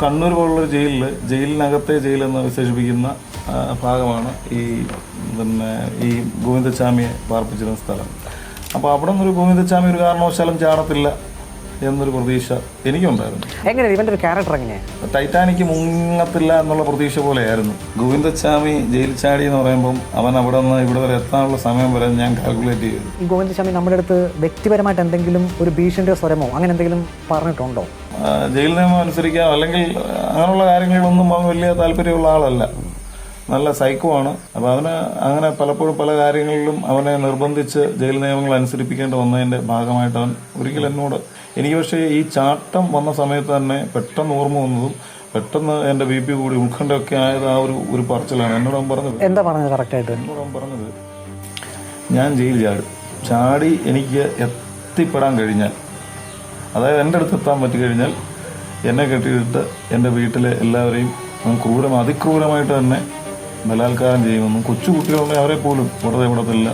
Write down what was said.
കണ്ണൂർ പോലുള്ളൊരു ജയിലിൽ ജയിലിനകത്തെ ജയിലെന്ന് വിശേഷിപ്പിക്കുന്ന ഭാഗമാണ് ഈ പിന്നെ ഈ ഗോവിന്ദസ്വാമിയെ പാർപ്പിച്ചിരുന്ന സ്ഥലം. അപ്പോൾ അവിടെ നിന്നൊരു ഗോവിന്ദസ്വാമി ഒരു കാരണവശാലും ചാടത്തില്ല. എന്നൊരു പ്രതീക്ഷ എനിക്കുണ്ടായിരുന്നു. എങ്ങനെ ഇവന്റെ ഒരു ക്യാരക്ടർ എങ്ങനെയാണ് ടൈറ്റാനിക്ക് മുങ്ങത്തില്ല എന്നുള്ള പ്രതീക്ഷ പോലെയായിരുന്നു. ഗോവിന്ദസ്വാമി ജയിൽ ചാടി എന്ന് പറയുമ്പം അവൻ അവിടെ നിന്ന് ഇവിടെ വരെ എത്താനുള്ള സമയം വരെ ഞാൻ കാൽക്കുലേറ്റ് ചെയ്തു. ഈ ഗോവിന്ദസ്വാമി നമ്മുടെ അടുത്ത് വ്യക്തിപരമായിട്ട് എന്തെങ്കിലും ഒരു ഭീഷണിയോ സ്വരമോ അങ്ങനെ എന്തെങ്കിലും പറഞ്ഞിട്ടുണ്ടോ? ജയിൽ നിയമം അനുസരിക്കാം. അല്ലെങ്കിൽ അങ്ങനെയുള്ള കാര്യങ്ങളിലൊന്നും അവൻ വലിയ താല്പര്യമുള്ള ആളല്ല. നല്ല സൈക്കോ ആണ്. അപ്പോൾ അവന് അങ്ങനെ പലപ്പോഴും പല കാര്യങ്ങളിലും അവനെ നിർബന്ധിച്ച് ജയിൽ നിയമങ്ങൾ അനുസരിപ്പിക്കേണ്ടി വന്നതിന്റെ ഭാഗമായിട്ട് അവൻ ഒരിക്കലും എന്നോട് എനിക്ക് പക്ഷേ ഈ ചാട്ടം വന്ന സമയത്ത് തന്നെ പെട്ടെന്ന് ഓർമ്മ വന്നതും പെട്ടെന്ന് എന്റെ ബി പി കൂടി ഉത്കണ്ഠയൊക്കെ ആയത് ആ ഒരു ഒരു പറച്ചിലാണ്. എന്നോട് അവൻ പറഞ്ഞത് എന്താ പറഞ്ഞത് കറക്റ്റായിട്ട് എന്നോട് അവൻ പറഞ്ഞത് ഞാൻ ജയിൽ ചാടും. ചാടി എനിക്ക് എത്തിപ്പെടാൻ കഴിഞ്ഞാൽ അതായത് എന്റെ അടുത്ത് എത്താൻ പറ്റി കഴിഞ്ഞാൽ എന്നെ കെട്ടിയിട്ട് എന്റെ വീട്ടിലെ എല്ലാവരെയും ക്രൂരം അതിക്രൂരമായിട്ട് തന്നെ ബലാത്കാരം ചെയ്യുമെന്നും കൊച്ചു കുട്ടികളുടെ അവരെ പോലും വെറുതെ വിടത്തില്ല.